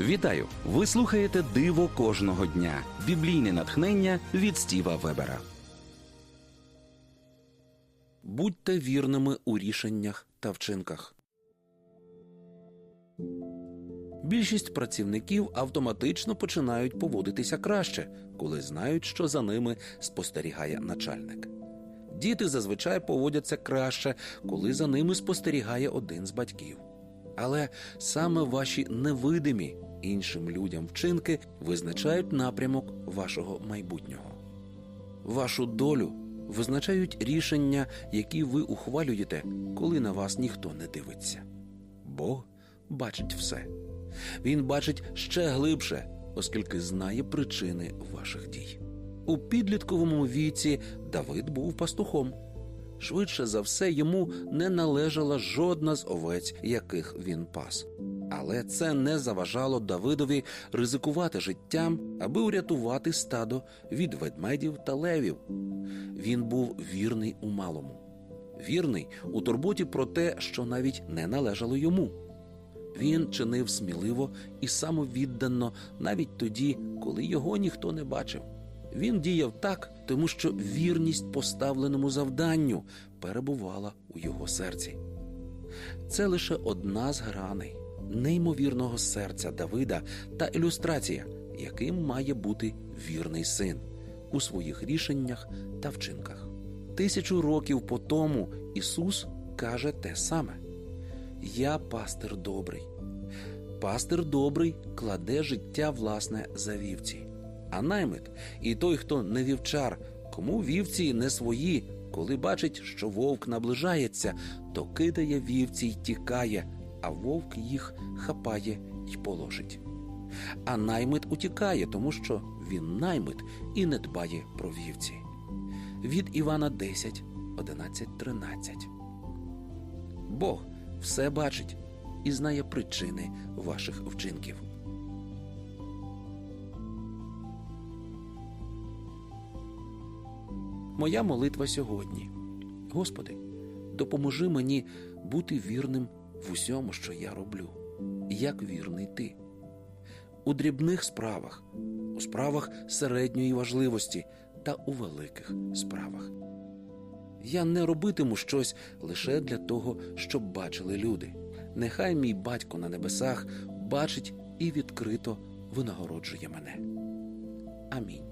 Вітаю! Ви слухаєте Диво кожного дня. Біблійне натхнення від Стіва Вебера. Будьте вірними у рішеннях та вчинках. Більшість працівників автоматично починають поводитися краще, коли знають, що за ними спостерігає начальник. Діти зазвичай поводяться краще, коли за ними спостерігає один з батьків. Але саме ваші невидимі іншим людям вчинки визначають напрямок вашого майбутнього. Вашу долю визначають рішення, які ви ухвалюєте, коли на вас ніхто не дивиться. Бог бачить все. Він бачить ще глибше, оскільки знає причини ваших дій. У підлітковому віці Давид був пастухом. Швидше за все, йому не належала жодна з овець, яких він пас. Але це не заважало Давидові ризикувати життям, аби урятувати стадо від ведмедів та левів. Він був вірний у малому, вірний у турботі про те, що навіть не належало йому. Він чинив сміливо і самовіддано навіть тоді, коли його ніхто не бачив. Він діяв так, тому що вірність поставленому завданню перебувала у його серці. Це лише одна з граней неймовірного серця Давида та ілюстрація, яким має бути вірний син у своїх рішеннях та вчинках. Тисячу років по тому Ісус каже те саме: Я пастир добрий. Пастир добрий кладе життя власне за вівці. А наймит і той, хто не вівчар, кому вівці не свої, коли бачить, що вовк наближається, то кидає вівці й тікає, а вовк їх хапає й положить. А наймит утікає, тому що він наймит і не дбає про вівці. Від Івана 10, 11, 13. Бог все бачить і знає причини ваших вчинків. Моя молитва сьогодні. Господи, допоможи мені бути вірним в усьому, що я роблю, як вірний ти. У дрібних справах, у справах середньої важливості та у великих справах. Я не робитиму щось лише для того, щоб бачили люди. Нехай мій батько на небесах бачить і відкрито винагороджує мене. Амінь.